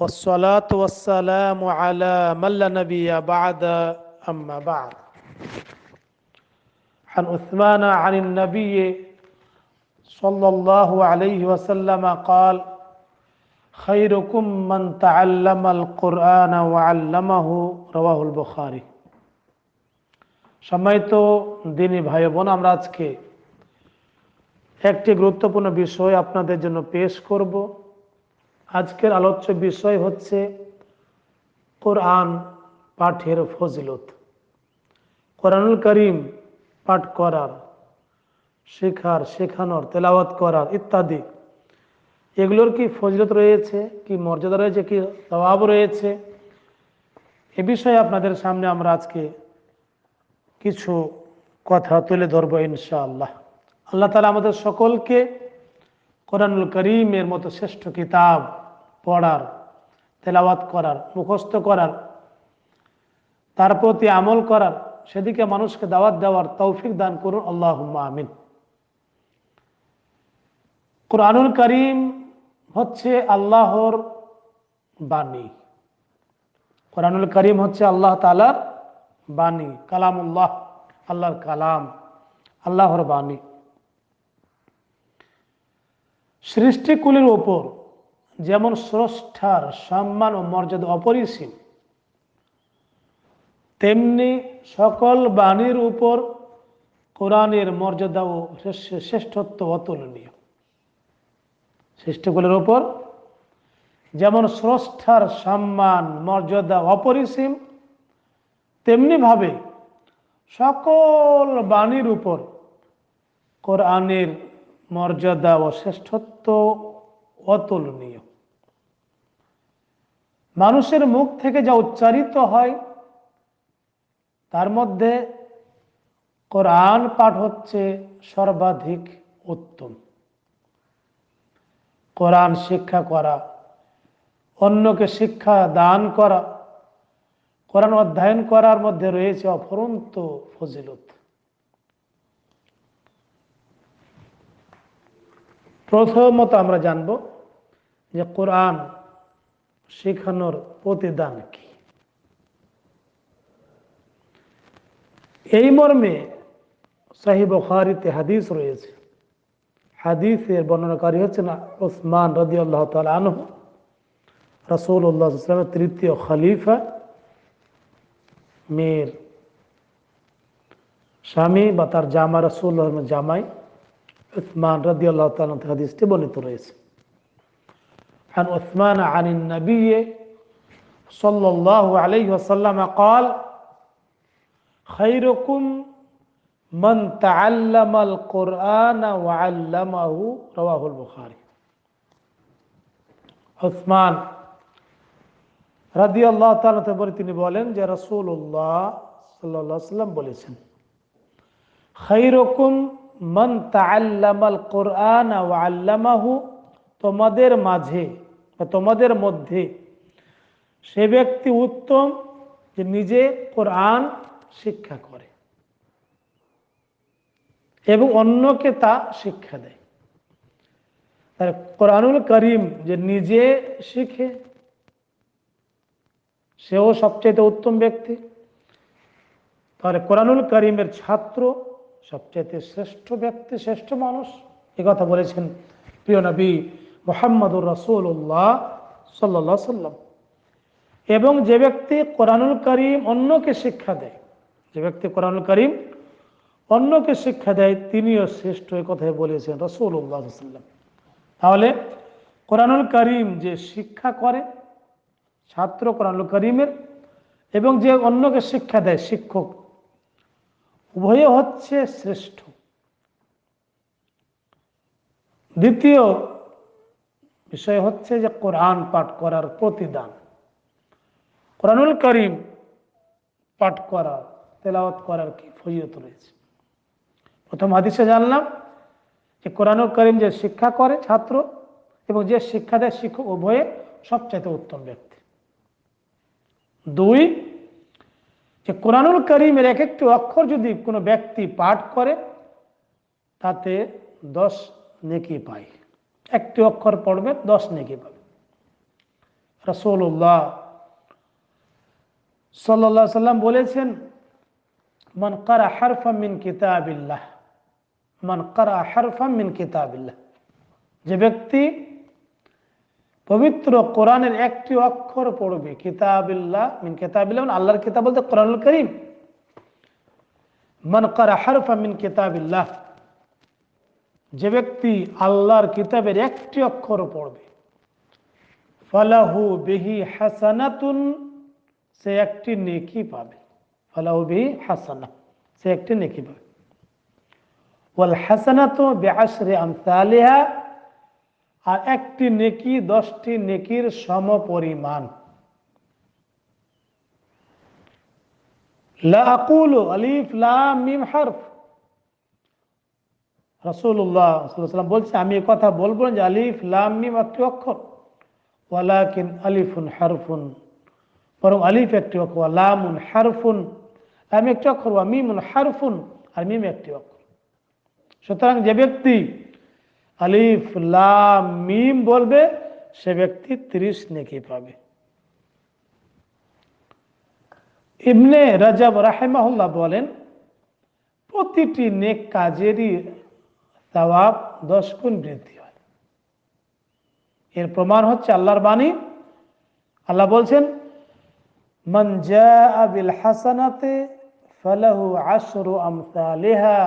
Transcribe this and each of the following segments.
والصلاة والسلام على من لا نبي بعد أما بعد عن عثمان عن النبي صلى الله عليه وسلم قال خيركم من تعلم القرآن وعلمه رواه البخاري সম্মানিত দিনী ভাই বোন আমরা আজকে একটি গুরুত্বপূর্ণ বিষয় আপনাদের জন্য পেশ করব আজকের আলোচ্য বিষয় হচ্ছে কোরআন পাঠের ফজিলত। কোরআনুল করিম পাঠ করার, শেখার, শেখানোর, তেলাওয়াত করার ইত্যাদি। এগুলোর কি ফজিলত রয়েছে, কি মর্যাদা রয়েছে, কি স্বভাব রয়েছে? এ বিষয়ে আপনাদের সামনে আমরা আজকে কিছু কথা তুলে ধরবো ইনশাআল্লাহ। আল্লাহ তালা আমাদের সকলকে কোরআনুল করিমের মতো শ্রেষ্ঠ কিতাব পড়ার, তেলাওয়াত করার, মুখস্থ করার, তার প্রতি আমল করার, সেদিকে মানুষকে দাওয়াত দেওয়ার তৌফিক দান করুন আল্লাহ আমিন। কোরআনুল করিম হচ্ছে আল্লাহর বাণী। কোরআনুল করিম হচ্ছে আল্লাহ তালার বাণী, কালামুল্লাহ, আল্লাহর কালাম, আল্লাহর বাণী। সৃষ্টিকুলের ওপর যেমন স্রষ্টার সম্মান ও মর্যাদা অপরিসীম, তেমনি সকল বাণীর উপর কোরআনের মর্যাদা ও শ্রেষ্ঠত্ব অতুলনীয়। সৃষ্টিকুলের উপর যেমন স্রষ্টার সম্মান, মর্যাদা অপরিসীম, তেমনিভাবে সকল বাণীর উপর কোরআনের মর্যাদা ও শ্রেষ্ঠত্ব অতুলনীয়। মানুষের মুখ থেকে যা উচ্চারিত হয়, তার মধ্যে কোরআন পাঠ হচ্ছে সর্বাধিক উত্তম। কোরআন শিক্ষা করা, অন্যকে শিক্ষা দান করা, কোরআন অধ্যয়ন করার মধ্যে রয়েছে অফরন্ত ফজিলত। প্রথমত আমরা জানব যে কোরআন শেখানোর প্রতিদান কি? এই মর্মে সাহিব খারিতে হাদিস রয়েছে। হাদিসের বর্ণনাকারী হচ্ছেন ওসমান রদি আল্লাহ তাল আনহ রসুল্লাহ তৃতীয় খলিফা। মেয়ের স্বামী বা তার জামা রসুল্লাহ জামাই উসমান রদি আল্লাহ তাল হাদিসটি বর্ণিত রয়েছে। عن عثمان عن النبي صلى الله عليه وسلم قال خيركم من تعلم القرآن وعلمه رواه البخاري عثمان রাদি আল্লাহ তালে তিনি বলেন যে রসুল্লাহ সাল্লাহ সাল্লাম বলেছেন খৈরকুম মন তাল্লামাল কোরআন আল্লামাহু তোমাদের মাঝে বা তোমাদের মধ্যে সে ব্যক্তি উত্তম যে নিজে কোরআন শিক্ষা করে এবং অন্যকে তা শিক্ষা দেয়। তার কোরআনুল করিম যে নিজে শিখে, সেও সবচেয়ে উত্তম ব্যক্তি। তাহলে কোরআনুল করিমের ছাত্র সবচেয়ে শ্রেষ্ঠ ব্যক্তি, শ্রেষ্ঠ মানুষ। এ কথা বলেছেন প্রিয় নবী মোহাম্মদুর রসুল্লাহ সাল্লা সাল্লাম। এবং যে ব্যক্তি কোরআনুল করিম অন্যকে শিক্ষা দেয়, যে ব্যক্তি কোরআনুল করিম অন্যকে শিক্ষা দেয়, তিনিও শ্রেষ্ঠ এ কথাই বলেছেন রসুল্লাহ সাল্লাম। তাহলে কোরআনুল করিম যে শিক্ষা করে, ছাত্র কোরআন করিমের, এবং যে অন্যকে শিক্ষা দেয়, শিক্ষক, উভয়ে হচ্ছে শ্রেষ্ঠ। দ্বিতীয় বিষয় হচ্ছে যে কোরআন পাঠ করার প্রতিদান। কোরআনুল করিম পাঠ করা, তেলাওয়াত করার কি ফজিয়ত রয়েছে? প্রথম হাদিসে জানলাম যে কোরআনুল করিম যে শিক্ষা করে ছাত্র এবং যে শিক্ষা দেয় শিক্ষক উভয়ে সবচাইতে উত্তম ব্যক্তি। দুই, যে কোরআনুল করিমের এক একটি অক্ষর যদি কোনো ব্যক্তি পাঠ করে, তাতে দশ নেকি পায়। একটি অক্ষর পড়বে, দশ নেকি পাবে রসুল্লাহ সাল্লাহ সাল্লাম বলেছেন, মান কারা হারফা মিন কিতাবিল্লাহ মান কারা হারফা মিন কিতাবিল্লাহ যে ব্যক্তি পবিত্র কোরআনের একটি অক্ষর পড়বে, কিতাবিল্লাহ মিন কিতাবিল্লাহ মানে আল্লাহর কিতাব বলতে কোরআনুল করিম। মান কারা হারফা মিন কিতাবিল্লাহ যে ব্যক্তি আল্লাহর কিতাবের একটি অক্ষর পড়বে, ফালাহু বিহি হাসানাতুন, সে একটি নেকি পাবে। ফালাহু বিহি হাসানা, সে একটি নেকি পাবে। ওয়াল হাসানাতু বিআশরি আমসালিহা, আর একটি নেকি দশটি নেকির সম পরিমাণ লা আকুলু আলিফ লাম মিম হারফ। রাসূলুল্লাহ সাল্লাল্লাহু আলাইহি বলছে, আমি কথা বলব যে আলিফ, লাম একটি অক্ষর। ওয়ালাকিন আলিফুন হারফুন। বরং আলিফ একটি অক্ষর। লামুন হারফুন। লাম একটি অক্ষর। ওয়া মিমুন হারফুন। আর মিম একটি অক্ষর। সুতরাং যে ব্যক্তি আলিফ, লাম, মিম বলবে, সে ব্যক্তি ত্রিশ নেকি পাবে। ইবনে রাজাব রাহেমাহুল্লাহ বলেন, প্রতিটি নেক কাজেরই সওয়াব দশ গুণ বৃদ্ধি হয়। এর প্রমাণ হচ্ছে আল্লাহর বাণী। আল্লাহ বলছেন, মান জাআ বিল হাসানাতে ফালাহু আশরু আমসালিহা।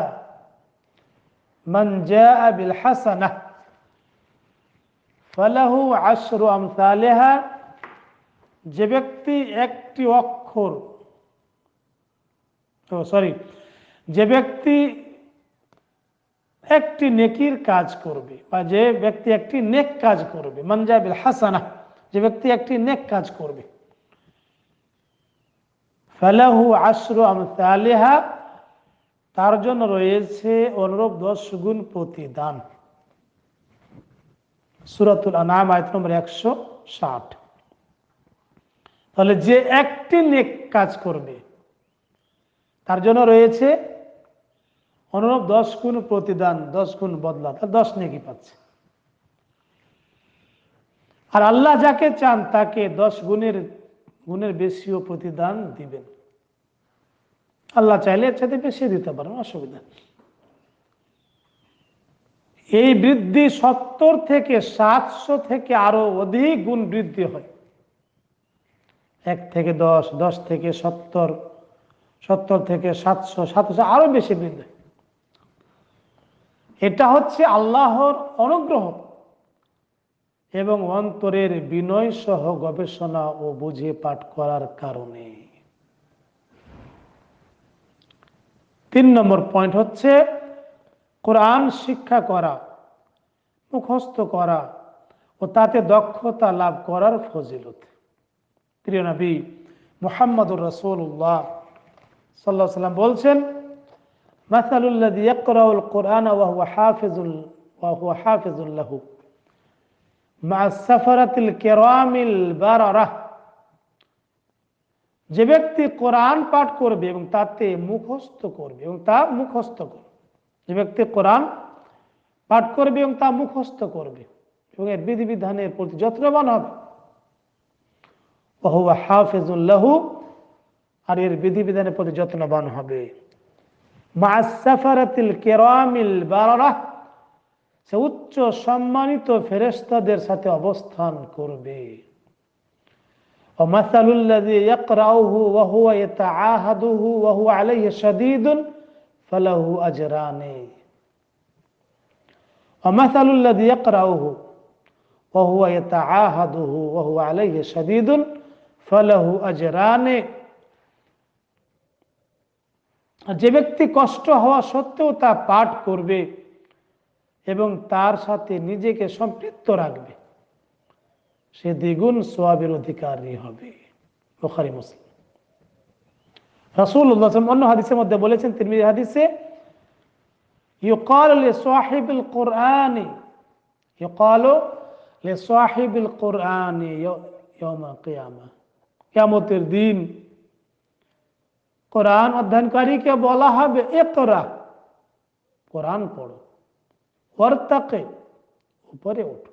মান জাআ বিল হাসানাহ ফালাহু আশরু আমসালিহা। যে ব্যক্তি একটি অক্ষর, ও সরি, যে ব্যক্তি একটি নেকির কাজ করবে বা যে ব্যক্তি একটি নেক কাজ করবে মঞ্জাবিল হাসানা, যে ব্যক্তি একটি নেক কাজ করবে। ফালাহু আশরু আমসালিহা, তার জন্য রয়েছে অনুরূপ দশ গুণ প্রতিদান। সুরাতুল আনাম আয়ত নম্বর একশো ষাট। তাহলে যে একটি নেক কাজ করবে, তার জন্য রয়েছে অনুরূপ দশ গুণ প্রতিদান, দশ গুণ বদলা, তার দশ নেকি পাচ্ছে। আর আল্লাহ যাকে চান তাকে দশ গুণের গুণের বেশিও প্রতিদান দিবেন। আল্লাহ চাইলে সাথে বেশি দিতে পারেন, অসুবিধা এই বৃদ্ধি সত্তর থেকে সাতশো থেকে আরও অধিক গুণ বৃদ্ধি হয়। এক থেকে দশ দশ থেকে সত্তর সত্তর থেকে সাতশো সাতশো আরও বেশি বৃদ্ধি হয়। এটা হচ্ছে আল্লাহর অনুগ্রহ এবং অন্তরের বিনয় সহ গবেষণা ও বুঝে পাঠ করার কারণে। তিন নম্বর পয়েন্ট হচ্ছে কোরআন শিক্ষা করা, মুখস্থ করা ও তাতে দক্ষতা লাভ করার ফজিলত। প্রিয় নবী মোহাম্মদুর রসুল্লাহ সাল্লাহ সাল্লাম বলছেন যে ব্যক্তি কোরআন পাঠ করবে এবং তাতে মুখস্থ করবে, এবং তা মুখস্থ করবে। যে ব্যক্তি কোরআন পাঠ করবে এবং তা মুখস্থ করবে, এবং এর বিধিবিধানের প্রতি যত্নবান হবে। হাফেজুল্লাহু আর এর বিধিবিধানের প্রতি যত্নবান হবে। মাসাফারাতিল কেরামিল বারাহ সে উচ্চ সম্মানিত ফেরেস্তাদের সাথে অবস্থান করবে ومثل الذي يقرأه وهو يتعاهده وهو عليه شديد فله أجران ومثل الذي يقرأه وهو يتعاهده وهو عليه شديد فله أجران যে ব্যক্তি কষ্ট হওয়া সত্ত্বেও তা পাঠ করবে এবং তার সাথে নিজেকে সম্পৃক্ত রাখবে, সে দ্বিগুণ সোয়াবের অধিকারী হবে। বোখারি, মুসলিম। সাল্লাল্লাহু অন্য হাদিসের মধ্যে বলেছেন তিনি হাদিসে লিসাহিবিল কুরআনি ইয়াউমাল কিয়ামা। কিয়ামতের দিন কোরআন অধ্যয়নকারীকে বলা হবে, এ তোরা, কোরআন পড়ো। ওয়ার্তাকে, উপরে ওঠো।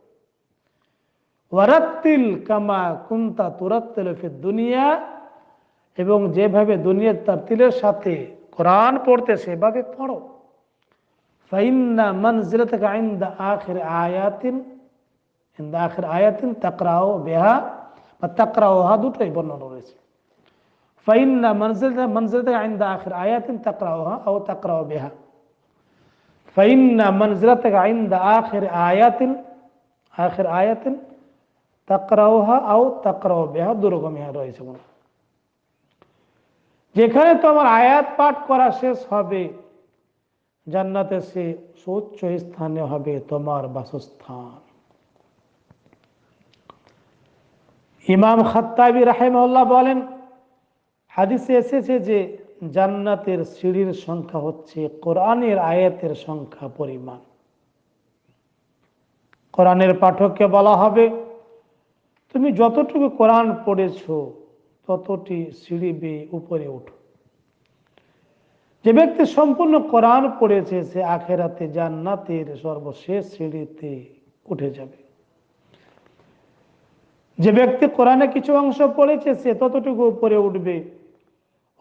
ওয়ারাত্তিল কামা কুন্তা তুরাত্তিল দুনিয়া, এবং যেভাবে দুনিয়ার তারতিলের সাথে কোরআন পড়তে সেভাবে পড়ো। আয়াতিন, ইনদা আয়াতিন তাকরাও বিহা, বা তাকরাওহা দুটোই বর্ণনা রয়েছে। ফাইন্না মানজিলাতা মানজিলাতাকা ইনদা আখির আয়াতিন তাকরাওহা আও তাকরাও বিহা ফাইন্না মানজিলাতাকা ইনদা আখির আয়াতিন আখির আয়াতিন তাকরাওহা আও তাকরাও বিহা দুরকমই রয়েছে মনে। যেখানে তোমার আয়াত পাঠ করা শেষ হবে, জান্নাতে সে সুউচ্চ স্থানে হবে তোমার বাসস্থান। ইমাম খাত্তাবি রাহেমউল্লাহ বলেন হাদিসে এসেছে যে জান্নাতের সিঁড়ির সংখ্যা হচ্ছে কোরআনের আয়াতের সংখ্যা পরিমাণ। কোরআনের পাঠককে বলা হবে, তুমি যতটুকু কোরআন পড়েছো, ততটি সিঁড়ি বেয়ে উপরে উঠো যে ব্যক্তি সম্পূর্ণ কোরআন পড়েছে, সে আখেরাতে জান্নাতের সর্বশেষ সিঁড়িতে উঠে যাবে। যে ব্যক্তি কোরআনে কিছু অংশ পড়েছে, সে ততটুকু উপরে উঠবে।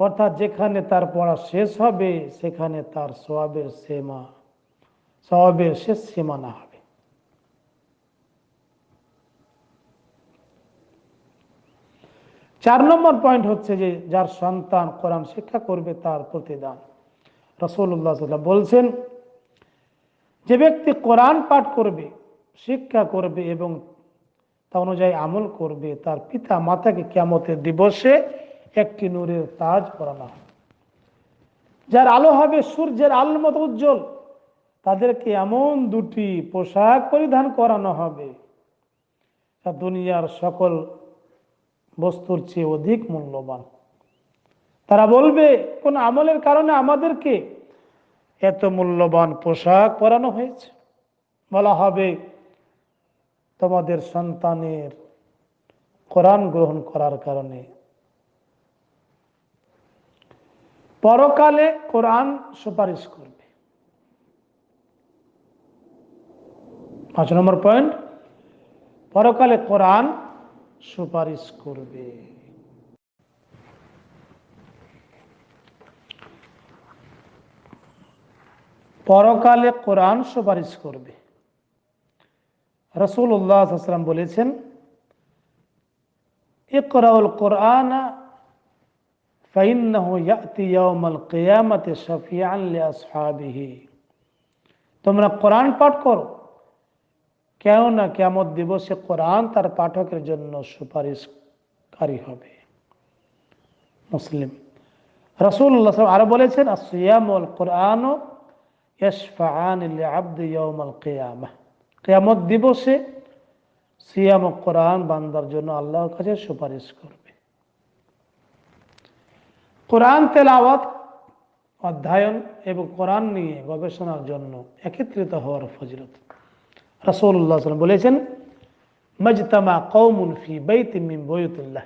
অর্থাৎ যেখানে তার পড়া শেষ হবে, সেখানে তার সবাবের সীমা সবাবের শেষ সীমানা হবে। চার নম্বর পয়েন্ট হচ্ছে যে, যার সন্তান কোরআন শিক্ষা করবে, তার প্রতিদান। রসুল্লাহ বলছেন, যে ব্যক্তি কোরআন পাঠ করবে, শিক্ষা করবে এবং তা অনুযায়ী আমল করবে, তার পিতা মাতাকে কেমতের দিবসে একটি নূরের তাজ পরানো হবে যার আলো হবে সূর্যের আলোর মতো উজ্জ্বল। তাদেরকে এমন দুটি পোশাক পরিধান করানো হবে যা দুনিয়ার সকল বস্তুর চেয়ে অধিক মূল্যবান। তারা বলবে, কোন আমলের কারণে আমাদেরকে এত মূল্যবান পোশাক পরানো হয়েছে? বলা হবে, তোমাদের সন্তানের কোরআন গ্রহণ করার কারণে পরকালে কোরআন সুপারিশ করবে। পাঁচ নম্বর পয়েন্ট পরকালে কোরআন সুপারিশ করবে। পরকালে কোরআন সুপারিশ করবে। রসুল রসুল্লাহাম বলেছেন, ইকরাউল কোরআন কেয়ামতে সফিয়ান আসহাবিহি তোমরা কোরআন পাঠ করো। কেননা কেমত দিবসে কোরআন তার পাঠকের জন্য সুপারিশকারী হবে। মুসলিম। রসুল্লাহ আরও বলেছেন আসিয়ামল কোরআন কেয়ামত দিবসে সিয়াম কোরআন বান্দার জন্য আল্লাহর কাছে সুপারিশ করবে কোরআন তেলাওয়াত, অধ্যয়ন এবং কোরআন নিয়ে গবেষণার জন্য একত্রিত হওয়ার ফজিলত। রাসূলুল্লাহ সাল্লাম বলেছেন, মজতামা কৌমুন ফি বাইতিন মিন বয়ুতুল্লাহ।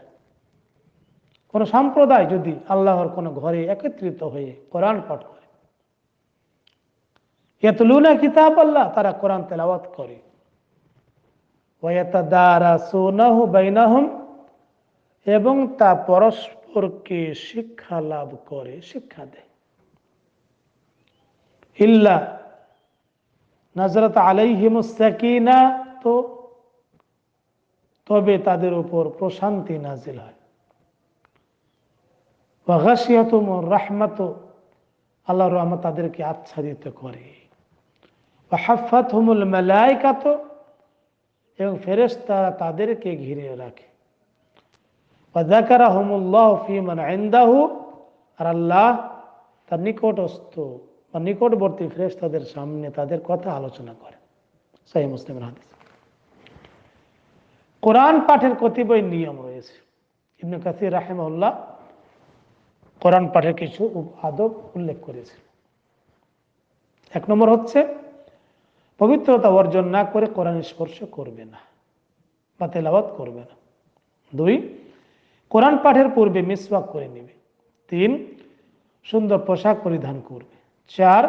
কোন সম্প্রদায় যদি আল্লাহর কোন ঘরে একত্রিত হয়ে কোরআন পাঠ করে, ইয়াতলুনা কিতাব আল্লাহ তারা কোরআন তেলাওয়াত করে। ওয়াতাদারাসুনাহু বাইনাহুম, এবং তা পরস্পরকে শিক্ষা লাভ করে, শিক্ষা দেয়। ইল্লা নাজরত আলাইহিমুস্তাকিনা তো তবে তাদের উপর প্রশান্তি নাজিল হয়। রাহমাত তাদেরকে আচ্ছাদিত করে। হাফাত হুমুল এবং ফেরেশতারা তাদেরকে ঘিরে রাখে। নিকটবর্তী ফেরেশতাদের সামনে তাদের কথা আলোচনা সাহি হাদিস। কোরআন পাঠের কতিপয় নিয়ম রয়েছে। কাসির রাহেমউল্লাহ কোরআন পাঠের কিছু আদব উল্লেখ করেছে। এক নম্বর হচ্ছে, পবিত্রতা অর্জন না করে কোরআন স্পর্শ করবে না বা তেলাওয়াত করবে না। দুই কোরআন পাঠের পূর্বে মিসওয়াক করে নেবে। তিন, সুন্দর পোশাক পরিধান করবে। চার,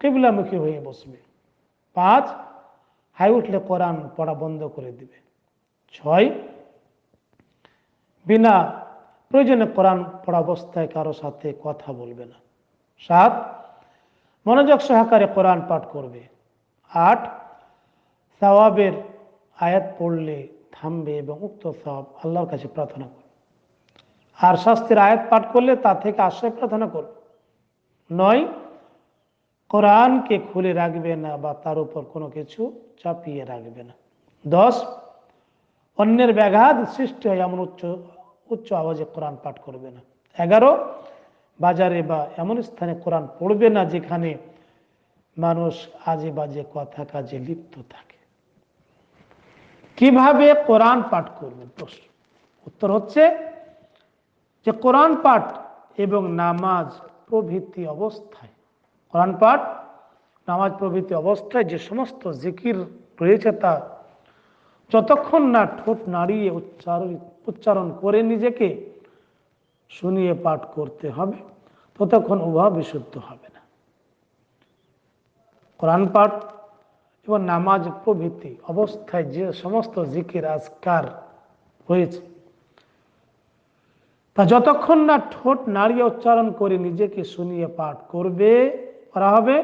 কেবলামুখী হয়ে বসবে। পাঁচ, হাই উঠলে কোরআন পড়া বন্ধ করে দিবে। ছয়, বিনা প্রয়োজনে কোরআন পড়া অবস্থায় কারও সাথে কথা বলবে না। সাত, মনোযোগ সহকারে কোরআন পাঠ করবে। আট, সওয়াবের আয়াত পড়লে থামবে এবং উক্ত সওয়াব আল্লাহর কাছে প্রার্থনা করবে। আর শাস্তির আয়াত পাঠ করলে তা থেকে আশ্রয় প্রার্থনা করবে নয়, কোরআনকে খুলে রাখবে না বা তার উপর কোনো কিছু চাপিয়ে রাখবে না। দশ, অন্যের ব্যাঘাত সৃষ্টি হয় এমন উচ্চ উচ্চ আওয়াজে কোরআন পাঠ করবে না। এগারো, বাজারে বা এমন স্থানে কোরআন পড়বে না যেখানে মানুষ আজে বাজে কথা কাজে লিপ্ত থাকে। কীভাবে কোরআন পাঠ করবেন প্রশ্ন। উত্তর হচ্ছে যে কোরআন পাঠ এবং নামাজ প্রভৃতি অবস্থায়, কোরআন পাঠ, নামাজ প্রভৃতি অবস্থায় যে সমস্ত জিকির রয়েছে তা যতক্ষণ না ঠোঁট নাড়িয়ে উচ্চারণ উচ্চারণ করে নিজেকে শুনিয়ে পাঠ করতে হবে, ততক্ষণ উহা বিশুদ্ধ হবে না। কোরআন পাঠ এবং নামাজ প্রভৃতি অবস্থায় যে সমস্ত জিকির, আজকার হয়েছে তা যতক্ষণ না ঠোঁট নাড়িয়ে উচ্চারণ করে নিজেকে শুনিয়ে পাঠ করবে, করা হবে,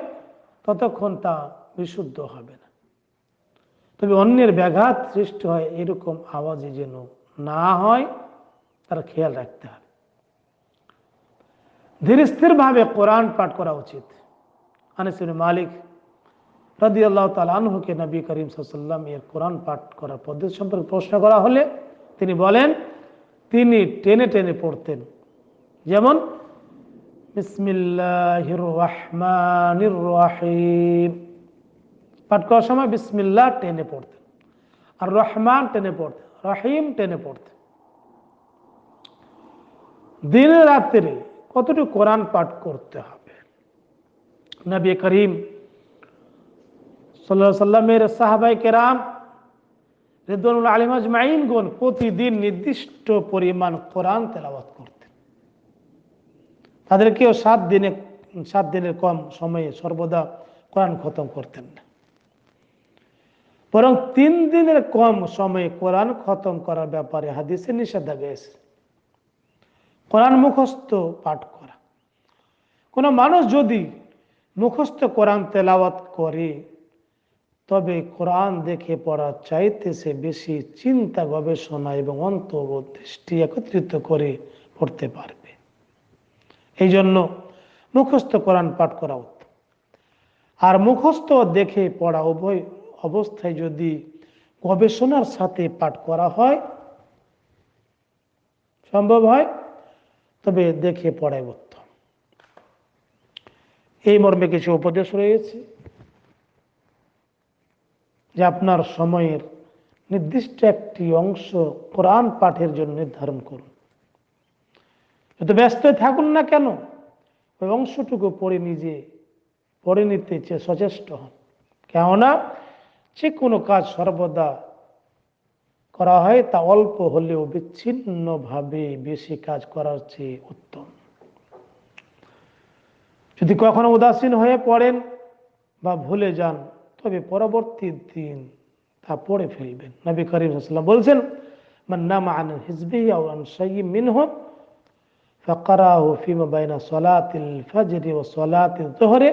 ততক্ষণ তা বিশুদ্ধ হবে না। তবে অন্যের ব্যাঘাত সৃষ্টি হয় এরকম আওয়াজে যেন না হয়, তার খেয়াল রাখতে হবে। ধীর স্থিরভাবে কোরআন পাঠ করা উচিত। মালিক রাদি আল্লাহ তালহুকে নবী করিম সাল্লাম এর কোরআন পাঠ করার পদ্ধতি সম্পর্কে প্রশ্ন করা হলে তিনি বলেন তিনি টেনে টেনে পড়তেন। যেমন পাঠ করার সময় বিসমিল্লাহ টেনে পড়তেন। আর রহমান টেনে পড়তেন। রহিম টেনে পড়তেন। দিনে রাত্রে কতটুকু কোরআন পাঠ করতে হবে? নবী করিম সাল্লাহ সাল্লামের সাহাবাই কেরাম রেদুল আলিম প্রতিদিন নির্দিষ্ট পরিমাণ কোরআন তেলাওয়াত করতেন। তাদেরকেও সাত দিনে, সাত দিনের কম সময়ে সর্বদা কোরআন খতম করতেন না। বরং তিন দিনের কম সময়ে কোরআন খতম করার ব্যাপারে হাদিসে নিষেধাজ্ঞা এসে কোরআন মুখস্থ পাঠ করা। কোনো মানুষ যদি মুখস্থ কোরআন তেলাওয়াত করে তবে কোরআন দেখে পড়ার চাইতে সে বেশি চিন্তা, গবেষণা এবং অন্তর্দৃষ্টি একত্রিত করে পড়তে পারবে। এই জন্য মুখস্থ কোরআন পাঠ করা উত্তম। আর মুখস্থ দেখে পড়া উভয় অবস্থায় যদি গবেষণার সাথে পাঠ করা হয়, সম্ভব হয়, তবে দেখে পড়াই উত্তম। এই মর্মে কিছু উপদেশ রয়েছে। যে আপনার সময়ের নির্দিষ্ট একটি অংশ কোরআন পাঠের জন্য নির্ধারণ করুন। যত ব্যস্ত থাকুন না কেন, ওই অংশটুকু পড়ে নিজে, পড়ে নিতে চেয়ে সচেষ্ট হন। কেননা যে কোনো কাজ সর্বদা করা হয় তা অল্প হলেও বিচ্ছিন্নভাবে বেশি কাজ করার চেয়ে উত্তম। যদি কখনো উদাসীন হয়ে পড়েন বা ভুলে যান তবে পরবর্তী দিন তা পড়ে ফেলবেন নবী করিম সাল্লাম বলছেন মান্নাম আন হিজবি আও আন শাইয়্যিম মিনহু فقرأه فيما بين صلاة الفجر وصلاة الظهر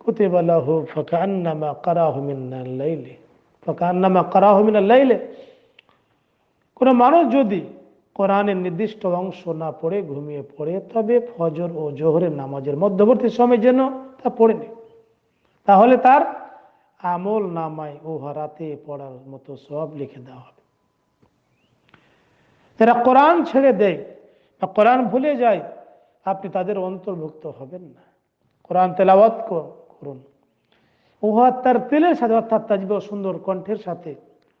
كتب له فكأنما قرأه من الليل فكأنما قرأه من الليل কোন মানুষ যদি কোরআনের নির্দিষ্ট অংশ না পড়ে ঘুমিয়ে পড়ে তবে ফজর ও জোহরের নামাজের মধ্যবর্তী সময় যেন তা পড়ে নেই তাহলে তার আমল নামায় ও হারাতে পড়ার মতো সব লিখে দেওয়া হবে। যারা কোরআন ছেড়ে দেয় বা কোরআন ভুলে যায়, আপনি তাদের অন্তর্ভুক্ত হবেন না। কোরআন তেলাওয়াত করুন। উহা তার তেলের সাথে অর্থাৎ তাজবে সুন্দর কণ্ঠের সাথে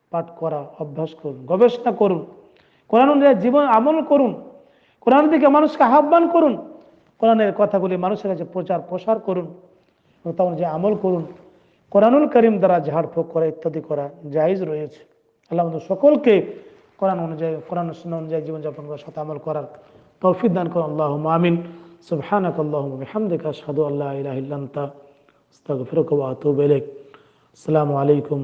পাঠ করা অভ্যাস করুন, গবেষণা করুন। কোরআন অনুযায়ী জীবন আমল করুন। কোরআনের দিকে মানুষকে আহ্বান করুন। কোরআনের কথাগুলি মানুষের কাছে প্রচার প্রসার করুন। এবং অনুযায়ী আমল করুন। কোরআনুল করিম দ্বারা ঝাড়ফুঁক করা ইত্যাদি করা জায়জ রয়েছে। আল্লাহ আমাদের সকলকে কোরআন অনুযায়ী কোরআন অনুযায়ী জীবনযাপন করার সাথে আমল করার তৌফিক দান করুন। আল্লাহ আমিন। সুবহানাক আল্লাহুম্মা বিহামদিকা, আশহাদু আল্লা ইলাহা ইল্লা আসসালামু আলাইকুম